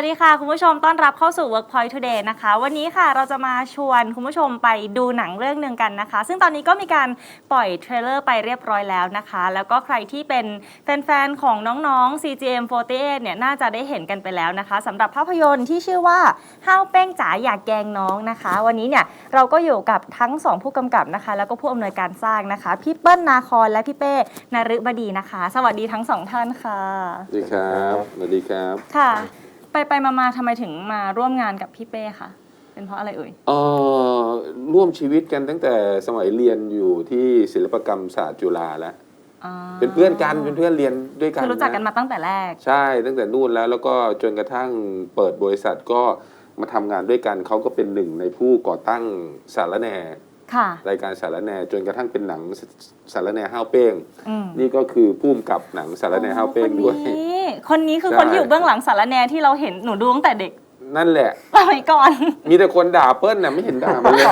สวัสดีค่ะคุณผู้ชมต้อนรับเข้าสู่ Workpoint Today นะคะ วันนี้ค่ะเราจะมาชวนคุณผู้ชมไปดูหนังเรื่องหนึ่งกันนะคะ ซึ่งตอนนี้ก็มีการปล่อยเทรลเลอร์ไปเรียบร้อยแล้วนะคะ แล้วก็ใครที่เป็นแฟนๆ ของน้องๆ CGM48 เนี่ยน่าจะได้เห็นกันไปแล้วนะคะสำหรับภาพยนตร์ที่ชื่อว่าห้าวเป้งจ๋าอยากแกล้งน้องนะคะ วันนี้เนี่ยเราก็อยู่กับทั้งสองผู้กำกับนะคะ แล้วก็ผู้อำนวยการสร้างนะคะพี่เปิ้ลนาคอนและพี่เป้นฤบดีนะคะ สวัสดีทั้งสองท่านค่ะสวัสดีครับสวัสดีครับค่ะ ไปไปมามาทำไมถึงมาร่วมงานกับพี่เป้คะเป็นเพราะอะไรเอ่ย เอ่อร่วมชีวิตกันตั้งแต่สมัยเรียนอยู่ที่ศิลปกรรมศาสตร์จุฬาแล้วอ่าเป็นเพื่อนกันเป็นเพื่อนเรียนด้วยกันคือรู้จักกันมาตั้งแต่แรก ใช่ตั้งแต่นู่นแล้วแล้วก็จนกระทั่งเปิดบริษัทก็มาทำงานด้วยกันเขาก็เป็นหนึ่งในผู้ก่อตั้งสารแหนค่ะ รายการสารแหนจนกระทั่งเป็นหนังสารแหนห้าวเป้งอืมนี่ก็คือผู้กำกับหนังสารแหนห้าวเป้งด้วยคนนี้คนนี้คือใช่คนที่อยู่เบื้องหลังสารแนที่เราเห็นหนูดูตั้งแต่เด็กนั่นแหละสมัยก่อน มีแต่คนด่าเปิ้ลน่ะไม่เห็นด่ามันเลย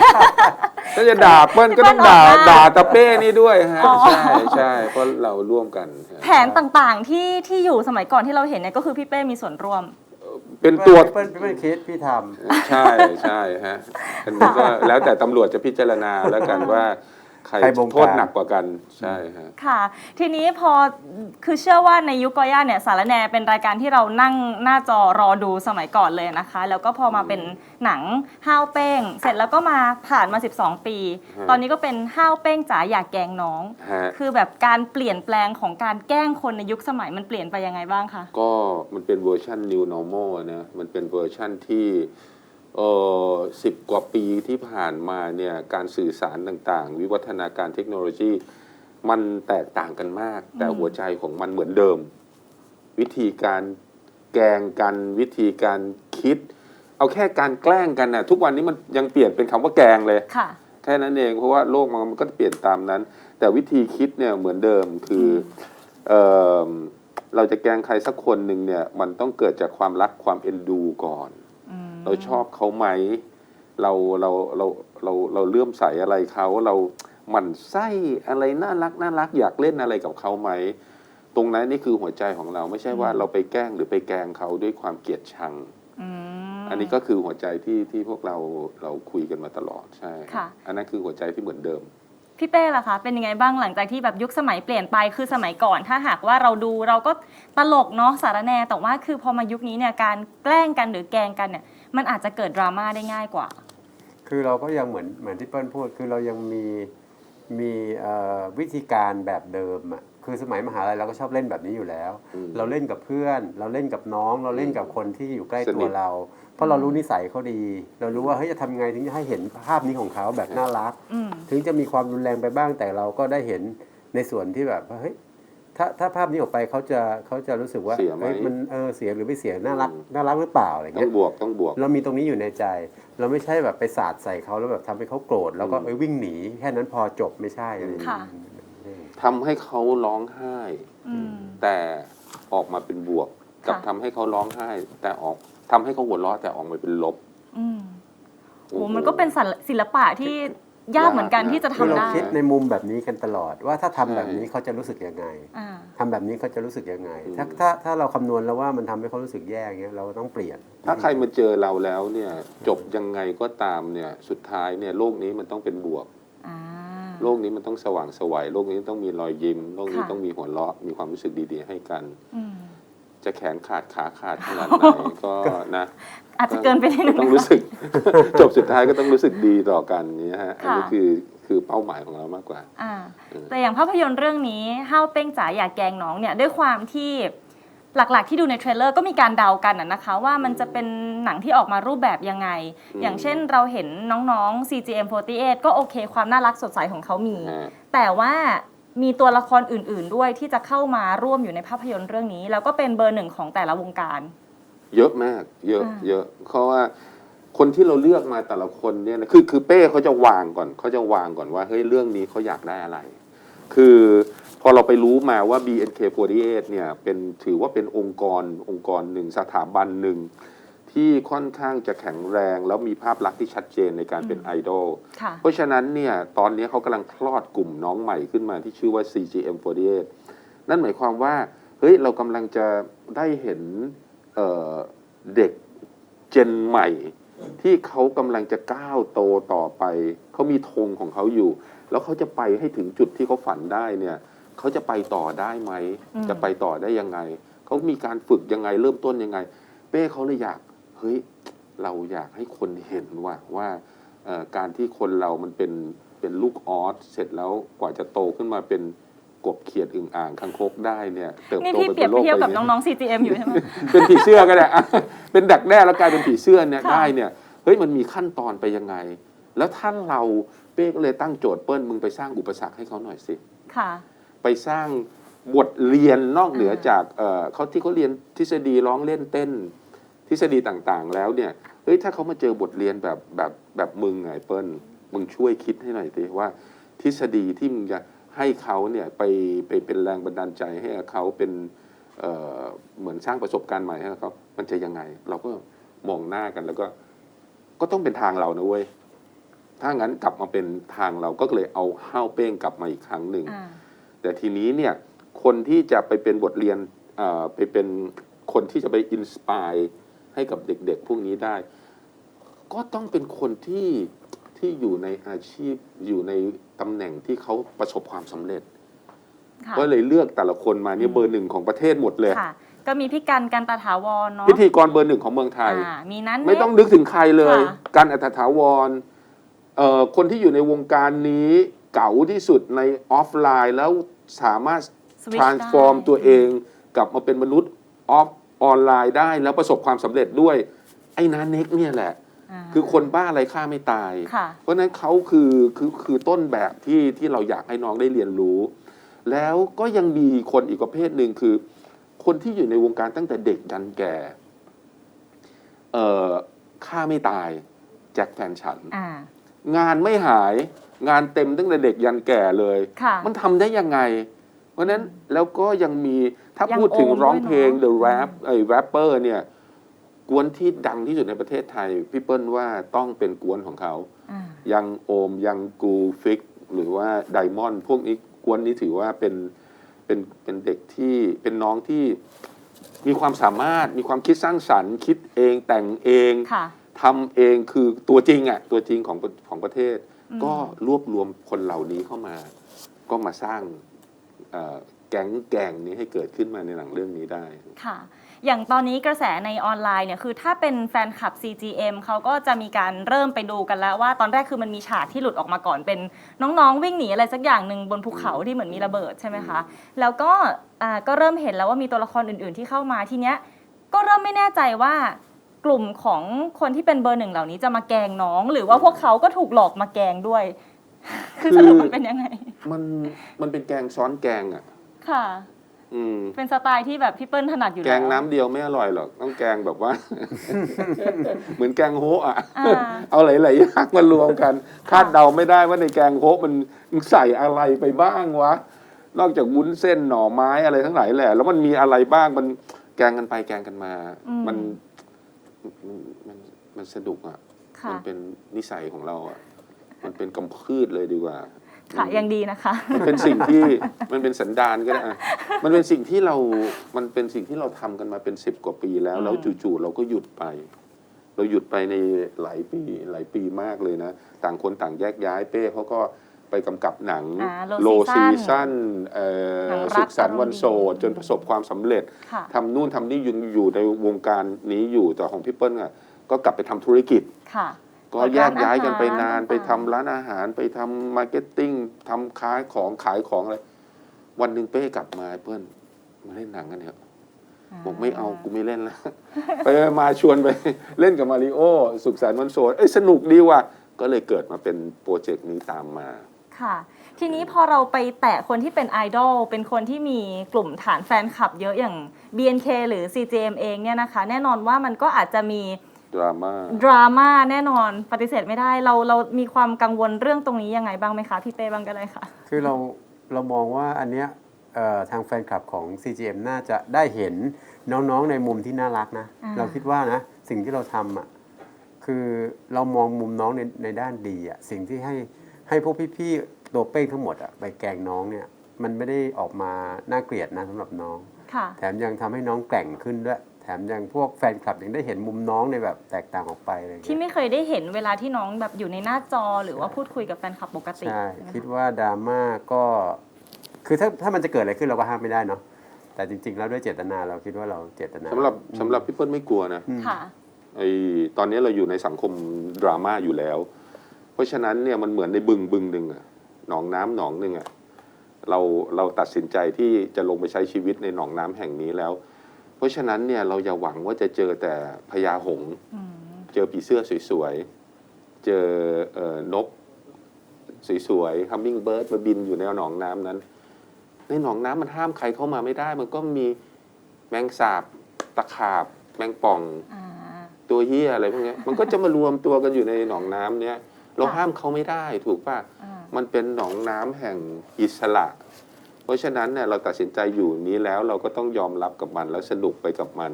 ถ้าจะด่าเปิ้ลก็ต้องด่าเปิ้ลออกมาด่าตะเป้นี่ด้วยฮะอ๋อใช่ใช่เพราะเราร่วมกัน แผนต่างๆที่ที่อยู่สมัยก่อนที่เราเห็นเนี่ยก็คือพี่เป้มีส่วนร่วม เป็นตัวเปิ้ลเปิ้ลคิดพี่ทใช่ใช่ฮะอันนี้ก็แล้วแต่ตำรวจจะพิจารณาแล้วกันว่า ใครใครบงการ โทษหนักกว่ากันใช่ฮะ ค่ะ ทีนี้พอคือเชื่อว่าในยุคกอย่าเนี่ยสารแนเป็นรายการที่เรานั่งหน้าจอรอดูสมัยก่อนเลยนะคะ แล้วก็พอมาเป็นหนังห้าวเป้ง เสร็จแล้วก็มาผ่านมา 12 ปี ฮะ ตอนนี้ก็เป็นห้าวเป้งจ๋าอยากแกล้งน้อง ฮะ คือแบบการเปลี่ยนแปลงของการแกล้งคนในยุคสมัยมันเปลี่ยนไปยังไงบ้างคะ ก็มันเป็นเวอร์ชัน new normal นะ มันเป็นเวอร์ชันที่ เออสิบกว่าปีที่ผ่านมาเนี่ยการสื่อสารต่างๆ วิวัฒนาการเทคโนโลยี มันแตกต่างกันมาก แต่อืมหัวใจของมันเหมือนเดิม วิธีการแกล้งกันวิธีการคิด เอาแค่การแกล้งกันนะทุกวันนี้มันยังเปลี่ยนเป็นคำว่าแกล้งเลย ค่ะ แค่นั้นเองเพราะว่าโลกมันก็เปลี่ยนตามนั้น แต่วิธีคิดเนี่ยเหมือนเดิมคือเออเราจะแกล้งใครสักคนหนึ่งเนี่ยมันต้องเกิดจากความรักความเอ็นดูก่อนอืม เราชอบเขาไหม เราเราเราเราเราเลื่อมใสอะไรเขาเราหมั่นไส้อะไรน่ารักน่ารักอยากเล่นอะไรกับเขาไหม ตรงนั้นนี่คือหัวใจของเราไม่ใช่ว่าเราไปแกล้งหรือไปแกล้งเขาด้วยความเกลียดชังอืมอันนี้ก็คือหัวใจที่ที่พวกเราเราคุยกันมาตลอดใช่ ค่ะ อันนั้นคือหัวใจที่เหมือนเดิม พี่เป้ล่ะคะ เป็นยังไงบ้างหลังจากที่แบบยุคสมัยเปลี่ยนไปคือสมัยก่อน ถ้าหากว่าเราดูเราก็ตลกเนาะสารแนแต่ว่าคือพอมายุคนี้เนี่ยการแกล้งกันหรือแกล้งกันเนี่ย มันอาจจะเกิดดราม่าได้ง่ายกว่าำคือเราก็ยังเหมือนเหมือนที่เปิ้ลพูด คือเรายังมีมีเอ่อวิธีการแบบเดิมอะคือสมัยมหาลัยเราก็ชอบเล่นแบบนี้อยู่แล้ว อืม เราเล่นกับเพื่อน เราเล่นกับน้อง เราเล่นกับคนที่อยู่ใกล้สนิตัวทเรา เพราะเรารู้นิสัยเขาดี เรารู้ว่าเฮ้ยจะทำไงถึงจะให้เห็นภาพนี้ของเขาแบบน่ารัก อืม ถึงจะมีความรุนแรงไปบ้างแต่เราก็ได้เห็นในส่วนที่แบบว่าเฮ้ย ถ้าถ้าภาพนี้ออกไปเขาจะเขาจะรู้สึกว่าเสียไหมเฮ้ยมันเออเสียหรือไม่เสียน่ารักอืมน่ารักหรือเปล่าอะไรต้อเงี้งยบวกต้องบวก เรามีตรงนี้อยู่ในใจ เราไม่ใช่แบบไปสาดใส่เขาแล้วแบบทำให้เขาโกรธแล้วก็อืมเอ้ยวิ่งหนีแค่นั้นพอจบไม่ใช่อะไรอย่างค่ะเงี้ยทำให้เขาร้องไห้ อืม แต่ออกมาเป็นบวก กับค่ะ ทำให้เขาร้องไห้ แต่ออกทำให้เขาหัวเราะแต่ออกมาเป็นลบอืมโอ้มันก็เป็นศิลศิลปะที่ ยากเหมือนกันยากนะที่จะคือทำเราได้คิดในมุมแบบนี้กันตลอด ว่าถ้าทำใช่แบบนี้เขาจะรู้สึกยังไงอ่า ทำแบบนี้เขาจะรู้สึกยังไงอืมถ้าถ้าถ้าเราคำนวณแล้วว่ามันทำให้เขารู้สึกแย่เงี้ยเราก็ต้องเปลี่ยน ถ้าใครมาเจอเราแล้วเนี่ยจบยังไงก็ตามเนี่ยสุดท้ายเนี่ยโลกนี้มันต้องเป็นบวก อ่า โลกนี้มันต้องสว่างไสวัยโลกนี้ต้องมีรอยยิ้ม โลกนี้ค่ะ ต้องมีหัวเราะมีความรู้สึกดีๆให้กัน อืม จะแขนขาดขาขาดขนาดไหน ก็นะ อาจจะเกินไปนิดนึง ต้องนะรู้สึก จบสุดท้ายก็ต้องรู้สึกดีต่อกันเนี่ยฮะอันนี้ค่ะคือคือเป้าหมายของเรามากกว่าอ่าเออแต่อย่างภาพยนตร์เรื่องนี้ห้าวเป้งจ๋าอยากแกล้งน้องเนี่ยด้วยความที่หลักๆ ที่ดูในเทรลเลอร์ก็มีการเดากันนะนะคะว่ามันจะเป็นหนังที่ออกมารูปแบบยังไงอืมอย่างเช่นเราเห็นน้องๆ CGM48 ก็โอเค ความน่ารักสดใสของเขามีฮะแต่ว่ามีตัวละครอื่น ๆ ด้วยที่จะเข้ามาร่วมอยู่ในภาพยนตร์เรื่องนี้ แล้วก็เป็นเบอร์หนึ่งของแต่ละวงการ เยอะมาก เยอะอ่าเยอะเพราะว่าคนที่เราเลือกมาแต่ละคนเนี่ยนะคือคือเป้เขาจะวางก่อนเขาจะวางก่อนว่าเฮ้ยเรื่องนี้เขาอยากได้อะไร คือพอเราไปรู้มาว่า BNK48 เนี่ยเป็นถือว่าเป็นองค์กรองค์กรหนึ่งสถาบันหนึ่งที่ค่อนข้างจะแข็งแรงแล้วมีภาพลักษณ์ที่ชัดเจนในการเป็นอืมไอดอลค่ะเพราะฉะนั้นเนี่ยตอนนี้เขากำลังคลอดกลุ่มน้องใหม่ขึ้นมาที่ชื่อว่า CGM48 นั่นหมายความว่าเฮ้ยเรากำลังจะได้เห็น เอ่อเด็กเจนใหม่ ที่เขากำลังจะก้าวโตต่อไป เขามีธงของเขาอยู่ แล้วเขาจะไปให้ถึงจุดที่เขาฝันได้เนี่ยเขาจะไปต่อได้ไหม อืม จะไปต่อได้ยังไง เขามีการฝึกยังไงเริ่มต้นยังไง เป้เขาเลยอยากเฮ้ยเราอยากให้คนเห็นว่าว่าเอ่อการที่คนเรามันเป็นเป็นลูกออสเสร็จแล้วกว่าจะโตขึ้นมาเป็น กบเขียดอึ่งอ่างคังคกได้เนี่ยเติบนี่โตพี่ไปเปรีเป็ยบนโลกเทียบใบกับนี้น้องๆ CGM อยู่ใช่ไหม เป็นผีเสื้อก็ได้อะเป็นดักแด้แล้วกลายเป็นผีเสื้อเนี่ยค่ะ ได้เนี่ยเฮ้ยมันมีขั้นตอนไปยังไง แล้วถ้าเราเป้ก็เลยตั้งโจทย์เปิ้ลมึงไปสร้างอุปสรรคให้เขาหน่อยสิ ค่ะ ไปสร้างบทเรียนนอกเหนืออ่าจากเอ่อเขาที่เขาเรียนทฤษฎีร้องเล่นเต้น ทฤษฎีต่างๆ แล้วเนี่ยเฮ้ยถ้าเขามาเจอบทเรียนแบบแบบแบบมึงไงเปิ้ลมึงช่วยคิดให้หน่อยสิว่า ทฤษฎีที่มึงจะ ให้เขาเนี่ยไปไปเป็นแรงบันดาลใจให้เขาเป็นเอ่อเหมือนสร้างประสบการณ์ใหม่ให้เขามันจะยังไง เราก็มองหน้ากันแล้วก็ ก็ต้องเป็นทางเรานะเว้ย ถ้างั้นกลับมาเป็นทางเราก็เลยเอาห้าวเป้งกลับมาอีกครั้งหนึ่ง อ่าแต่ทีนี้เนี่ยคนที่จะไปเป็นบทเรียนเอ่อไปเป็นคนที่จะไปอินสปายให้กับเด็กๆ พวกนี้ได้ ก็ต้องเป็นคนที่ ที่อยู่ในอาชีพอยู่ในตำแหน่งที่เขาประสบความสำเร็จ ค่ะก็เลยเลือกแต่ละคนมาเนี่ยอืมเบอร์หนึ่งของประเทศหมดเลย ค่ะ ก็มีพี่กันกันตาถาวรเนาะพิธีกรเบอร์หนึ่งของเมืองไทย อ่ามีนั้นไม่ต้องนึกถึงใครเลย ค่ะการอัตถาวรเอ่อคนที่อยู่ในวงการนี้เก๋าที่สุดในออฟไลน์ แล้วสามารถ Switch transform ได้ ตัวเองกลับมาเป็นมนุษย์ออฟออนไลน์ได้แล้วประสบความสำเร็จด้วย ไอ้นาเน็กเนี่ยแหละา คือคนบ้าอะไรฆ่าไม่ตาย ค่ะ เพราะฉะนั้นเขาคือคือคือต้นแบบที่ที่เราอยากให้น้องได้เรียนรู้ แล้วก็ยังมีคนอีกประเภทหนึ่งคือ คนที่อยู่ในวงการตั้งแต่เด็กยันแก่เอ่อฆ่าไม่ตายแจ็คแฟนฉัน อ่า งานไม่หายงานเต็มตั้งแต่เด็กยันแก่เลย ค่ะ มันทำได้ยังไง เพราะฉะนั้นแล้วก็ยังมีถ้ายังพูดถึงโอมร้องเพลง ด้วย The เนอะ Rap ไอ้ rapper เนี่ย กวนที่ดังที่สุดในประเทศไทย พี่เปิ้ลว่าต้องเป็นกวนของเขา อ่ายังโอมยังกูฟิก หรือว่าไดมอนด์พวกนี้กวนนี้ถือว่าเป็นเป็นเป็นเด็กที่เป็นน้องที่มีความสามารถมีความคิดสร้างสรรค์ คิดเองแต่งเองค่ะ ทำเองคือตัวจริงอะ่ะตัวจริงของของประเทศ อืม ก็รวบรวมคนเหล่านี้เข้ามา ก็มาสร้างเอ่อแก๊งแกงนี้ให้เกิดขึ้นมาในหนังเรื่องนี้ได้ ค่ะ อย่างตอนนี้กระแสในออนไลน์เนี่ยคือถ้าเป็นแฟนคลับ CGM เขาก็จะมีการเริ่มไปดูกันแล้วว่าตอนแรกคือมันมีฉากที่หลุดออกมาก่อนเป็นน้องๆ วิ่งหนีอะไรสักอย่างหนึ่งบนภูเขาที่เหมือนมีระเบิดใช่ไหมคะ แล้วก็อ่าก็เริ่มเห็นแล้วว่ามีตัวละครอื่นๆที่เข้ามาทีเนี้ยก็เริ่มไม่แน่ใจว่ากลุ่มของคนที่เป็นเบอร์หนึ่งเหล่านี้จะมาแกล้งน้อง หรือว่าพวกเขาก็ถูกหลอกมาแกล้งด้วย คือสรุปมันเป็นยังไง มันมันเป็นแกงซ้อนแกงอะ ค่ะ อืมเป็นสไตล์ที่แบบพี่เปิ้ลถนัดอยู่แกแล้ว งน้ำเดียวไม่อร่อยหรอกต้องแกงแบบว่า เหมือนแกงโฮะอะอ่า เอาหลายๆอย่างมารวมกัน คาดเดาไม่ได้ว่าในแกงโฮะมันมันใส่อะไรไปบ้างวะนอกจากวุ้นเส้นหน่อไม้อะไรทั้งหลายแหละแล้วมันมีอะไรบ้างมันแกงกันไปแกงกันมา อืม มันมันมันมันสนุกอะ ค่ะ มัเป็นนิสัยของเราอะ มันเป็นกำพืชเลยดีกว่า ค่ะยังดีนะคะ มันเป็นสิ่งที่มันเป็นสันดานก็ได้อะมันเป็นสิ่งที่เรา มันเป็นสิ่งที่เราทำกันมาเป็นสิบกว่าปีแล้วอืมแล้วจู่ๆเราก็หยุดไป เราหยุดไปในหลายปีหลายปีมากเลยนะ ต่างคนต่างแยกย้ายเป้เขาก็ไปกำกับหนังอ่าโล low ซี season ซั่นเอ่อหนังรักสุขสันต์วันโสดอารมณ์ดีจนประสบความสำเร็จ ค่ะ ทำนู่นทำนี่ยังอยู่ในวงการนี้อยู่แต่ของพี่เปิ้ลอะก็กลับไปทำธุรกิจ ค่ะ ก็แยกย้ายกันไปนานร้านอาหารไปทำร้านอาหารไปทำมาร์เก็ตติ้งทำขายของขายของอะไรวันหนึ่งเป้กลับมาเพื่อนมาเล่นหนังกันเถอะบอกไม่เอากูไม่เล่นแล้ว ไปมาชวนไปเล่นกับมาริโอสุขสันต์วันโสดเอ้ยสนุกดีว่ะก็เลยเกิดมาเป็นโปรเจกต์นี้ตามมาค่ะ ทีนี้พอเราไปแตะคนที่เป็นไอดอลเป็นคนที่มีกลุ่มฐานแฟนคลับเยอะอย่าง BNK หรือ CJM เองเนี่ยนะคะ แน่นอนว่ามันก็อาจจะมี ดราม่าดราม่าแน่นอนปฏิเสธไม่ได้เราเรามีความกังวลเรื่องตรงนี้ยังไงบ้างไหมคะพี่เป้บ้างก็ได้ค่ะ คือเราเรามองว่าอันเนี้ยเอ่อทางแฟนคลับของ CGM น่าจะได้เห็นน้องๆในมุมที่น่ารักนะ อ่า เราคิดว่านะสิ่งที่เราทำอะคือเรามองมุมน้องในในด้านดีอะสิ่งที่ให้ให้พวกพี่ๆตัวเป้งทั้งหมดอะไปแกล้งน้องเนี่ยมันไม่ได้ออกมาน่าเกลียดนะสำหรับน้อง ค่ะ แถมยังทำให้น้องแกร่งขึ้นด้วยแถ มยังพวกแฟนคลับยังได้เห็นมุมน้องในแบบแตกต่างออกไปอะไรอย่างที่เงี้ยไม่เคยได้เห็นเวลาที่น้องแบบอยู่ในหน้าจอหรือว่าพูดคุยกับแฟนคลับปกติใช่ใช่ไหมคิดคะว่าดราม่าก็ คือถ้าถ้ามันจะเกิดอะไรขึ้นเราก็ห้ามไม่ได้เนาะแต่จริง ๆ แล้วด้วยเจตนาเราคิดว่าเราเจตนาสำหรับสำหรับพี่เปิ้ลไม่กลัวนะอืม ค่ะ ไอตอนนี้เราอยู่ในสังคมดราม่าอยู่แล้ว เพราะฉะนั้นเนี่ยมันเหมือนในบึงบึงหนึ่งอะหนองน้ำหนองหนึ่งอะเราเราตัดสินใจที่จะลงไปใช้ชีวิตในหนองน้ำแห่งนี้แล้ว เพราะฉะนั้นเนี่ยเราอย่าหวังว่าจะเจอแต่พญาหงส์อืมเจอผีเสื้อสวยๆ เจอเอ่อนกสวยๆ ฮัมมิงเบิร์ดมาบินอยู่ในหนองน้ำนั้น ในหนองน้ำมันห้ามใครเข้ามาไม่ได้ มันก็มีแมงสาบตะขาบ แมงป่อง อ่า ตัวเหี้ยอะไรพวกเนี้ยมันก็จะมารวมตัวกันอยู่ในหนองน้ำเนี้ยเราค่ะ ห้ามเขาไม่ได้ถูกป่ะ อ่า มันเป็นหนองน้ำแห่งอิสระ เพราะฉะนั้นเนี่ยเราตัดสินใจอยู่นี้แล้วเราก็ต้องยอมรับกับมันแล้วสนุกไปกับมัน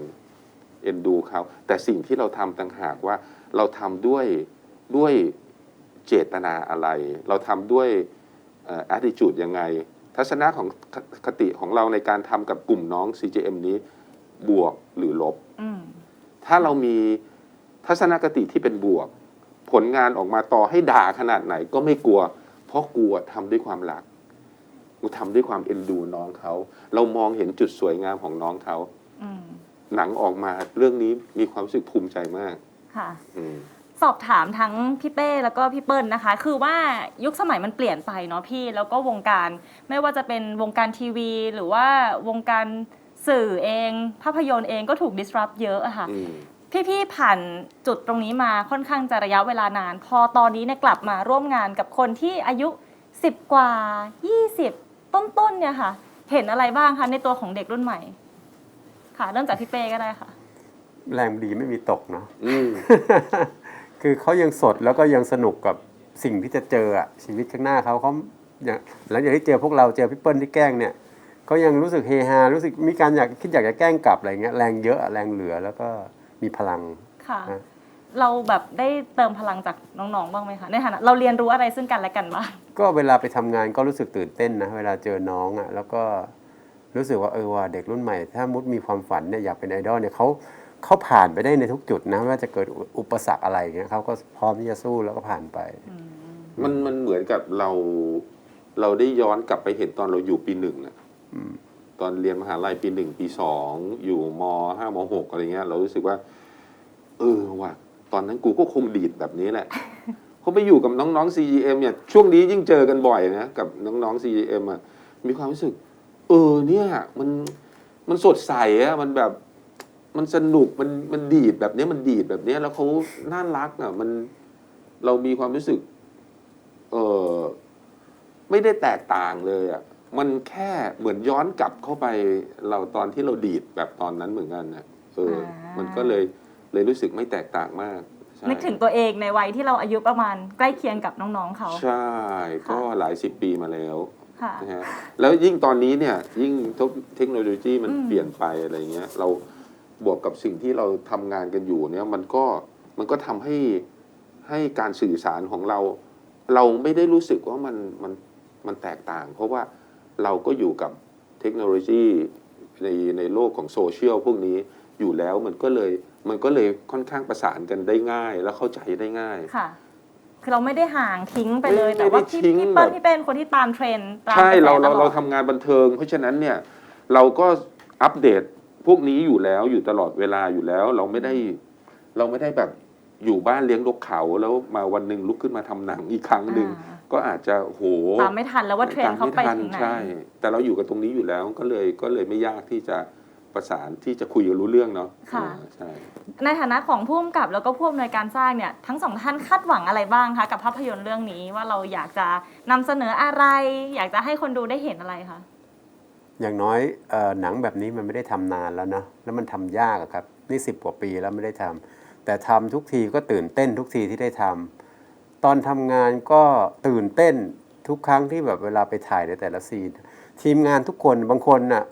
เอ็นดูเขาแต่สิ่งที่เราทำต่างหากว่าเราทำด้วยด้วยเจตนาอะไร เราทำด้วยเอ่อ attitude ยังไง ทัศนะของคคติของเราในการทำกับกลุ่มน้อง CJM นี้บวกหรือลบอืมถ้าเรามีทัศนคติที่เป็นบวก ผลงานออกมาต่อให้ด่าขนาดไหนก็ไม่กลัว เพราะกลัวทำด้วยความรัก กูทำด้วยความเอ็นดูน้องเขา เรามองเห็นจุดสวยงามของน้องเขา อืมหนังออกมาเรื่องนี้มีความรู้สึกภูมิใจมาก ค่ะ อืม สอบถามทั้งพี่เป้แล้วก็พี่เปิ้ลนะคะ คือว่ายุคสมัยมันเปลี่ยนไปเนาะพี่แล้วก็วงการไม่ว่าจะเป็นวงการทีวี หรือว่าวงการสื่อเอง ภาพยนตร์เองก็ถูก disrupt เยอะอะค่ะ อืม พี่ๆผ่านจุดตรงนี้มาค่อนข้างจะระยะเวลานาน พอตอนนี้เนี่ยกลับมาร่วมงานกับคนที่อายุ 10 กว่า 20 ต้นๆเนี่ยค่ะ เห็นอะไรบ้างคะในตัวของเด็กรุ่นใหม่ ค่ะ เริ่มจากพี่เป้ก็ได้ค่ะ แรงดีไม่มีตกเนาะ อืม คือเขายังสดแล้วก็ยังสนุกกับสิ่งที่จะเจออะชีวิตข้างหน้าเขาเขาอย่างหลังจากที่เจอพวกเราเจอพี่เปิ้ลที่แกล้งเนี่ยเขายังรู้สึกเฮฮารู้สึกมีการอยากคิดอยากจะแกล้งกลับอะไรเงี้ยแรงเยอะอะแรงเหลือแล้วก็มีพลังค่ะฮะ เราแบบได้เติมพลังจากน้องๆบ้างไหมคะในฐานะเราเรียนรู้อะไรซึ่งกันและกันบ้างก็เวลาไปทำงานก็รู้สึกตื่นเต้นนะ เวลาเจอน้องอะ่ะแล้วก็รู้สึกว่าเออว่าเด็กรุ่นใหม่ ถ้ามุดมีความฝันเนี่ยอยากเป็นไอดอลเนี่ยเขาเขาผ่านไปได้ในทุกจุดนะไม่ว่าจะเกิดอุปสรรคอะไรเงี้ยเขาก็พร้อมที่จะสู้แล้วก็ผ่านไปมันมันเหมือนกับเรา เราได้ย้อนกลับไปเห็นตอนเราอยู่ปีหนึ่งอะอืม ตอนเรียนมหาลัยปีหนึ่งปีสองอยู่มห้ามหกอะไรเงี้ย เรารู้สึกว่า เออว่ะ ตอนนั้นกูก็คงดีดแบบนี้แหละเขาไปอยู่กับน้องๆ CGM เนี่ยช่วงนี้ยิ่งเจอกันบ่อยนะกับน้องๆ CGM อะมีความรู้สึก เออเนี่ยมันมันสดใสอะมันแบบมันสนุกมันมันดีดแบบเนี้ยมันดีดแบบเนี้ยแล้วเขาน่ารักอะมันเรามีความรู้สึก เออไม่ได้แตกต่างเลยอะมันแค่เหมือนย้อนกลับเข้าไปเราตอนที่เราดีดแบบตอนนั้นเหมือนกันนะเอออ่ามัมันก็เลย เลยรู้สึกไม่แตกต่างมากใช่นึกถึงตัวเองในวัยที่เราอายุประมาณใกล้เคียงกับน้องๆเขาใช่ก็หลายสิบปีมาแล้วค่ะ นะฮะแล้วยิ่งตอนนี้เนี่ยยิ่งเทคโนโลยีมันอืม เปลี่ยนไปอะไรเงี้ยเราบวกกับสิ่งที่เราทำงานกันอยู่เนี่ยมันก็มันก็ทำให้ให้การสื่อสารของเรา เราไม่ได้รู้สึกว่ามันมันมันแตกต่าง เพราะว่าเราก็อยู่กับเทคโนโลยีในในโลกของโซเชียลพวกนี้อยู่แล้วมันก็เลย มันก็เลยค่อนข้างประสานกันได้ง่าย และเข้าใจได้ง่าย ค่ะ คือเราไม่ได้ห่างทิ้งไปเลย ไม่แต่ว่าไม่ได้พี่ทิ้งพี่เปิ้ลแบบพี่เป็นคนที่ตามเทรนด์ตามใช่กะแสเราเราตลอเราด ทำงานบันเทิง เพราะฉะนั้นเนี่ยเราก็อัปเดตพวกนี้อยู่แล้วอยู่ตลอดเวลาอยู่แล้ว เราไม่ได้เราไม่ได้แบบอยู่บ้านเลี้ยงนกเขาแล้วมาวันหนึ่งลุกขึ้นมาทำหนังอีกครั้งหนึ่งอ่า ก็อาจจะโหตามไม่ทันแล้วว่าเทรนด์เขาไปตมถึม่งไหน ใช่ แต่เราอยู่กับตรงนี้อยู่แล้วก็เลยก็เลยไม่ยากที่จะ ประสานที่จะคุยกันรู้เรื่องเนาะค่ะเออใช่ ในฐานะของผู้กำกับแล้วก็ผู้อำนวยการสร้างเนี่ยทั้งสองท่านคาดหวังอะไรบ้างคะกับภาพยนตร์เรื่องนี้ว่าเราอยากจะนำเสนออะไร อยากจะให้คนดูได้เห็นอะไรคะ อย่างน้อยเอ่อหนังแบบนี้มันไม่ได้ทำนานแล้วเนาะแล้วมันทำยากอะครับนี่สิบกว่าปีแล้วไม่ได้ทำแต่ทำทุกทีก็ตื่นเต้นทุกทีที่ได้ทำตอนทำงานก็ตื่นเต้นทุกครั้งที่แบบเวลาไปถ่ายในแต่ละซีน ทีมงานทุกคนบางคนน่ะ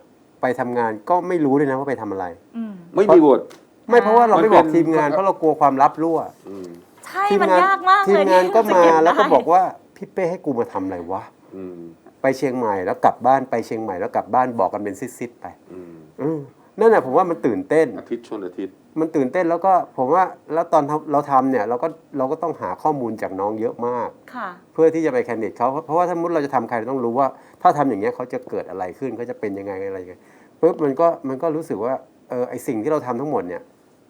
ไปทำงานก็ไม่รู้เลยนะว่าไปทำอะไร อืมไม่มีบท ไม่เพราะว่าเราไม่บอกมันเป็นทีมงานเพราะเรากลัวความลับรั่ว อืมใช่ทีมมันงานยากมากทีเลมยงานก็ที่มาจะเบแล้วก็ได้บอกว่าพี่เป้ให้กูมาทำอะไรวะ อืมไปเชียงใหม่แล้วกลับบ้านไปเชียงใหม่แล้วกลับบ้านบอกกันเป็นซิดๆไปอืมอืมนั่นแหละผมว่ามันตื่นเต้น อาทิตย์ชนอาทิตย์ มันตื่นเต้นแล้วก็ผมว่าแล้วตอนทำเราทำเนี่ยเราก็เราก็ต้องหาข้อมูลจากน้องเยอะมาก ค่ะ เพื่อที่จะไปแคนดิดเขาเพราะว่าถ้ามุดเราจะทำใครเราต้องรู้ว่า ถ้าทำอย่างเงี้ยเขาจะเกิดอะไรขึ้นเขาจะเป็นยังไงอะไรยังไงปุ๊บมันก็มันก็รู้สึกว่าเออไอสิ่งที่เราทำทั้งหมดเนี่ย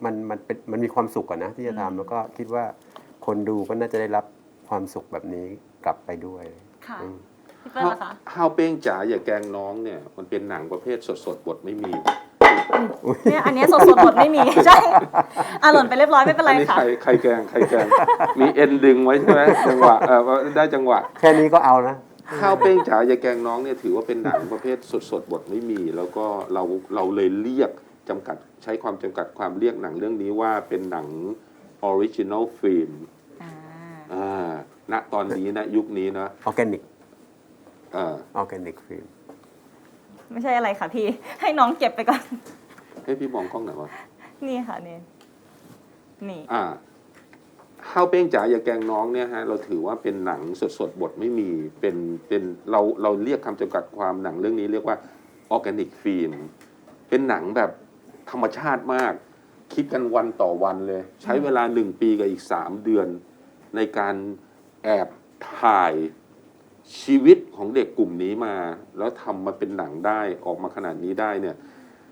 มันมันเป็นมันมีความสุขอะนะที่จะทำอืมแล้วก็คิดว่าคนดูก็น่าจะได้รับความสุขแบบนี้กลับไปด้วยค่ะ อืม พี่เปิ้ลล่ะคะห้าวเป้งจ๋าอย่าแกล้งน้องเนี่ย มันเป็นหนังประเภทสดๆบทไม่มี เนี่ยอันเนี้ยสดๆหมดไม่มี ใช่อะหล่นไปเรียบร้อยไม่เป็นไรอันนี้ค่ะใครใครแกล้งใครแกล้งมีเอ็นดึงไว้ใช่ไหมจังหวะเออได้จังหวะ แค่นี้ก็เอานะ ข้าวเป้งจ๋าอย่าแกล้งน้องเนี่ยถือว่าเป็นหนังประเภทสดๆบทไม่มี แล้วก็เราเราเลยเรียกจำกัดใช้ความจำกัดความเรียกหนังเรื่องนี้ว่าเป็นหนังออริจิน l ลฟิล์มอ่า อ่าณตอนนี้นะยุคนี้นะออร์แกนิก เออออร์แกนิกฟิล์ม ไม่ใช่อะไรค่ะพี่ ให้น้องเก็บไปก่อน ให้พี่มองกล้องหน่อยวะนี่ค่ะนี่นี่อ่าข้าวเป้งจ๋าอย่าแกล้งน้องเนี่ยฮะเราถือว่าเป็นหนังสดๆบทไม่มีเป็นเป็นเราเราเรียกคำจำกัดความหนังเรื่องนี้เรียกว่าออร์แกนิกฟิล์มเป็นหนังแบบธรรมชาติมาก คิดกันวันต่อวันเลย ใช้เวลาหนึ่งปีกับอีกสามเดือน ในการแอบถ่าย ชีวิตของเด็กกลุ่มนี้มา แล้วทำมาเป็นหนังได้ออกมาขนาดนี้ได้เนี่ย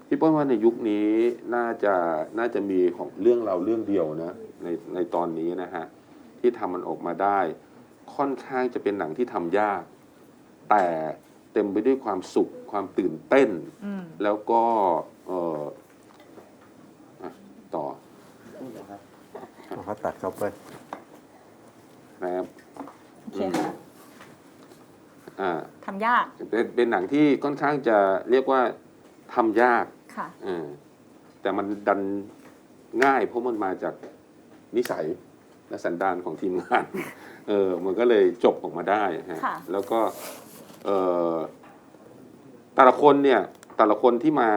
พี่เป้าว่าในยุคนี้น่าจะน่าจะมีของเรื่องเราเรื่องเดียวนะในในตอนนี้นะฮะที่ทำมันออกมาได้ ค่อนข้างจะเป็นหนังที่ทำยาก แต่เต็มไปด้วยความสุขความตื่นเต้น อืม แล้วก็เอ่ออะต่อเขาตัดเขาเปิดนะครับ โอเคค่ะ อ่าทำยากเป็นเป็นหนังที่ค่อนข้างจะเรียกว่าทำยากค่ะ เออแต่มันดันง่ายเพราะมันมาจากนิสัยและสันดานของทีมงาน เออมันก็เลยจบออกมาได้ฮะค่ะ แล้วก็เออแต่ละคนเนี่ยแต่ละคนที่มา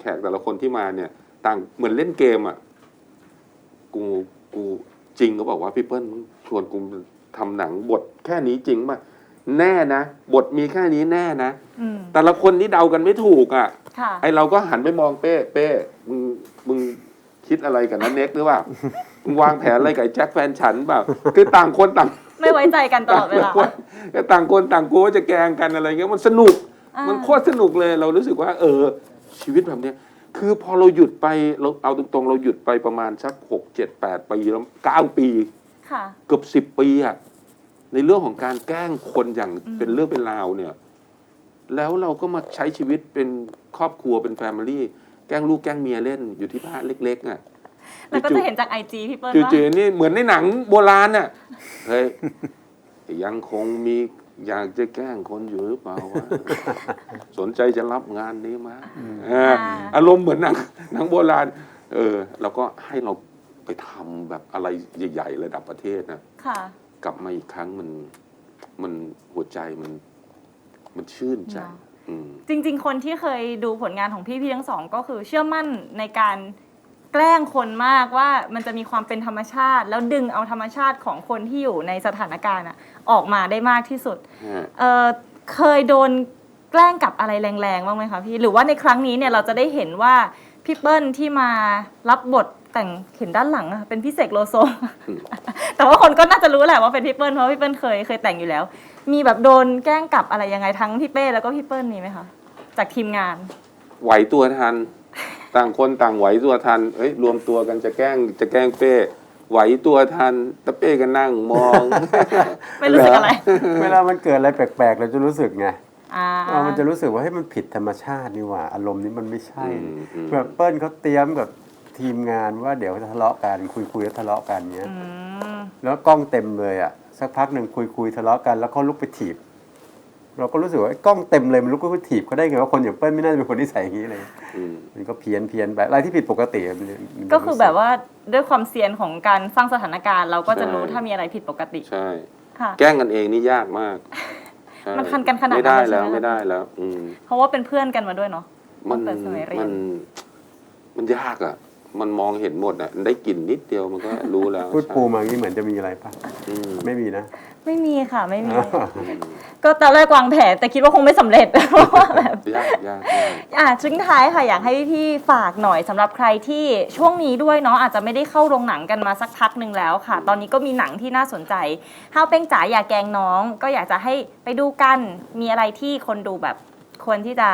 แขกแต่ละคนที่มาเนี่ย ต่างเหมือนเล่นเกมอะกูกูจริงก็บอกว่าพี่เปิ้ลมึงชวนกูทำหนังบทแค่นี้จริงป่ะ แน่นะ บทมีแค่นี้แน่นะ อืมแต่ละคนนี่เดากันไม่ถูกอะ ค่ะ ไอเราก็หันไปมองเป้เป้มึงมึงคิดอะไรกับนันเน็กหรือเปล่า มึงวางแผนอะไรกับไอ้แจ็คแฟนฉันเปล่า คือต่างคนต่างไม่ไว้ใจกันตลอดเวลาคนต่างคนต่างกลัวว่าจะแกล้งกันอะไรเงี้ยมันสนุก อ่ามันโคตรสนุกเลยเรารู้สึกว่า เออ ชีวิตแบบเนี้ยคือพอเราหยุดไปเราเอาตรงๆ เราหยุดไปประมาณสักหกเจ็ดแปดปีแล้วเก้าปี ค่ะ เกือบสิบปีอะ ในเรื่องของการแกล้งคนอย่างอืมเป็นเรื่องเป็นราวเนี่ย แล้วเราก็มาใช้ชีวิตเป็นครอบครัวเป็นแฟมิลี่แกล้งลูกแกล้งเมียเล่นอยู่ที่บ้านเล็กๆอะแล้วก็จะเห็นจากไอจีพี่เปิ้ลจู่ว่าๆนี่เหมือนในหนังโบราณน่ะ เฮ้ย ยังคงมีอยากจะแกล้งคนอยู่หรือเปล่าวะ สนใจจะรับงานนี้ไหมเอออารมณ์เหมือนหนังหนังโบราณ เออเราก็ให้เราไปทำแบบอะไรใหญ่ ๆ ระดับประเทศนะ ค่ะ กลับมาอีกครั้งมันมันหัวใจมันมันชื่นใจเนอะ อืม จริง ๆ คนที่เคยดูผลงานของพี่พี่ทั้งสอง ก็คือเชื่อมั่นในการแกล้งคนมากว่ามันจะมีความเป็นธรรมชาติ แล้วดึงเอาธรรมชาติของคนที่อยู่ในสถานการณ์อะออกมาได้มากที่สุด ฮะ เออเคยโดนแกล้งกับอะไรแรงๆบ้างไหมคะพี่ หรือว่าในครั้งนี้เนี่ยเราจะได้เห็นว่าพี่เปิ้ลที่มารับบท แต่งเห็นด้านหลังอะเป็นพี่เสกโลโซ แต่ว่าคนก็น่าจะรู้แหละว่าเป็นพี่เปิ้ลเพราะพี่เปิ้ลเคยเคยแต่งอยู่แล้ว มีแบบโดนแกล้งกลับอะไรยังไงทั้งพี่เป้แล้วก็พี่เปิ้ลมีไหมคะจากทีมงาน ไหวตัวทัน ต่างคนต่างไหวตัวทันเอ้ยรวมตัวกันจะแกล้งจะแกล้งเป้ไหวตัวทันแต่เป้ก็นั่งมอง ไม่รู้สึกอะไรเวลามันเกิดอะไรแปลกๆ เราจะรู้สึกไงอ่าเออมันจะรู้สึกว่าให้ยมันผิดธรรมชาตินี่หว่า อารมณ์นี้มันไม่ใช่อืมอืมแบบเปิ้ลเขาเตรียมกับ ทีมงานว่าเดี๋ยวจะทะเลาะกันคุยคุยแล้วทะเลาะกันเนี้ยอืมแล้วกล้องเต็มเลยอะสักพักหนึ่งคุยคุยทะเลาะกันแล้วเขาลุกไปถีบ เราก็รู้สึกว่าไอ้กล้องเต็มเลยมันลุกไปถีบเขาได้ไงว่าคนอย่างเปิ้ลไม่น่าจะเป็นคนที่ใส่อย่างนี้เลยอืมมันก็เพี้ยนเพี้ยนไปอะไรที่ผิดปกติมันมันก็คือแบบว่าด้วยความเซียนของการสร้างสถานการณ์เราก็จะรู้ใช่ถ้ามีอะไรผิดปกติใช่ ค่ะ แกล้งกันเองนี่ยากมากใช่มันทันกันขนาดนั้นไม่ได้เลยใช่แล้วไหมไม่ได้แล้ว อืม เพราะว่าเป็นเพื่อนกันมาด้วยเนาะมันตั้งแต่สมัยเรียน มันมันยากอะ มันมองเห็นหมดอะได้กลิ่นนิดเดียวมันก็รู้แล้วพูดใช่ปูมาอย่างนี้เหมือนจะมีอะไรปะอืมไม่มีนะ ไม่มีค่ะไม่มี ก็ตอนแรกวางแผนแต่คิดว่าคงไม่สำเร็จ เพราะว่าแบบ ยากยากยาก อะทิ้งท้ายค่ะอยากให้พี่ๆฝากหน่อยสำหรับใครที่ช่วงนี้ด้วยเนาะอาจจะไม่ได้เข้าโรงหนังกันมาสักพักหนึ่งแล้วค่ะ ตอนนี้ก็มีหนังที่น่าสนใจห้าวเป้งจ๋าอย่าแกล้งน้อง ก็อยากจะให้ไปดูกันมีอะไรที่คนดูแบบควรที่จะ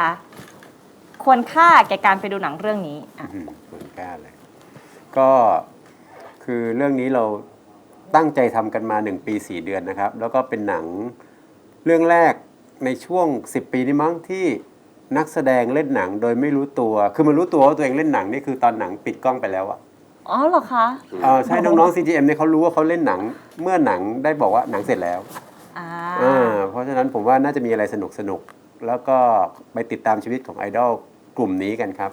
ควรค่าแก่การไปดูหนังเรื่องนี้อะอืมเหมือน กันเลย ก็คือเรื่องนี้เราตั้งใจทำกันมา 1 ปี 4 เดือนนะครับ แล้วก็เป็นหนังเรื่องแรกในช่วง 10 ปีนี้มั้งที่นักแสดงเล่นหนังโดยไม่รู้ตัว คือมันรู้ตัวว่าตัวเองเล่นหนังนี่คือตอนหนังปิดกล้องไปแล้วอะอ๋อเหรอคะเออใช่น้องๆ CGM เนี่ยเขารู้ว่าเขาเล่นหนังเมื่อหนังได้บอกว่าหนังเสร็จแล้วอ่าอ่าเพราะฉะนั้นผมว่าน่าจะมีอะไรสนุกสนุกๆแล้วก็ไปติดตามชีวิตของไอดอลกลุ่มนี้กันครับ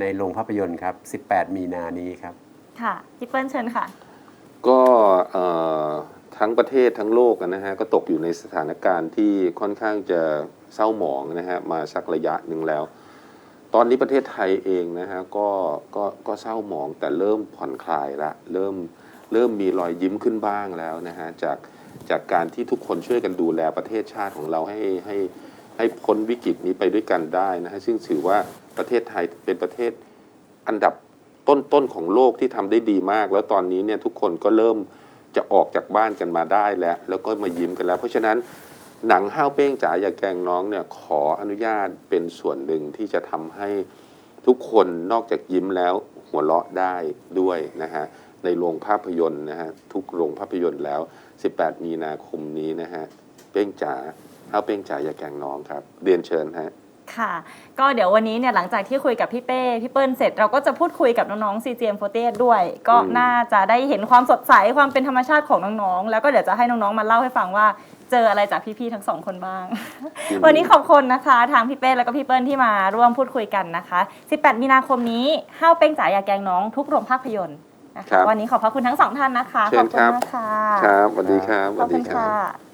ในโรงภาพยนตร์ครับ 18 มีนานี้ครับ ค่ะพี่เปิ้ลเชิญค่ะ ก็เอ่อทั้งประเทศทั้งโลกอะนะฮะก็ตกอยู่ในสถานการณ์ที่ค่อนข้างจะเศร้าหมองนะฮะมาสักระยะหนึ่งแล้ว ตอนนี้ประเทศไทยเองนะฮะก็ก็ก็เศร้าหมองแต่เริ่มผ่อนคลายละเริ่มเริ่มมีรอยยิ้มขึ้นบ้างแล้วนะฮะจากจากการที่ทุกคนช่วยกันดูแลประเทศชาติของเราให้ให้ใให้พ้นวิกฤตนี้ไปด้วยกันได้นะฮะซึ่งถือว่าประเทศไทยเป็นประเทศอันดับต้นๆของโลกที่ทำได้ดีมาก แล้วตอนนี้เนี่ยทุกคนก็เริ่มจะออกจากบ้านกันมาได้แล้ว แล้วก็มายิ้มกันแล้ว เพราะฉะนั้นหนังห้าวเป้งจ๋าอย่าแกงน้องเนี่ยขออนุญาตเป็นส่วนหนึ่งที่จะทำให้ทุกคนนอกจากยิ้มแล้วหัวเราะได้ด้วยนะฮะในโรงภาพยนตร์นะฮะทุกโรงภาพยนตร์แล้ว 18 มีนาคมนี้นะฮะเป้งจ๋า ห้าวเป้งจ๋าอย่าแกล้งน้องครับ เรียนเชิญฮะ ค่ะ ก็เดี๋ยววันนี้เนี่ยหลังจากที่คุยกับพี่เป้พี่เปิ้ลเสร็จเราก็จะพูดคุยกับน้องๆ CGM48 ด้วย ก็อืม น่าจะได้เห็นความสดใสความเป็นธรรมชาติของน้องๆ แล้วก็เดี๋ยวจะให้น้องๆ มาเล่าให้ฟังว่าเจออะไรจากพี่ๆ ทั้งสองคนบ้าง วันนี้ขอบคุณนะคะ ทางพี่เป้แล้วก็พี่เปิ้ลที่มาร่วมพูดคุยกันนะคะ 18 มีนาคมนี้ห้าวเป้งจ๋าอย่าแกล้งน้องทุกโรงภาพยนตร์นะครัคะบวันนี้ขอบพระคุณทั้งสองท่านนะคะเชิขอบญคุณครับมากค่ะครับสวัสดีครับสขอวับสคุดีณครัค่ะบ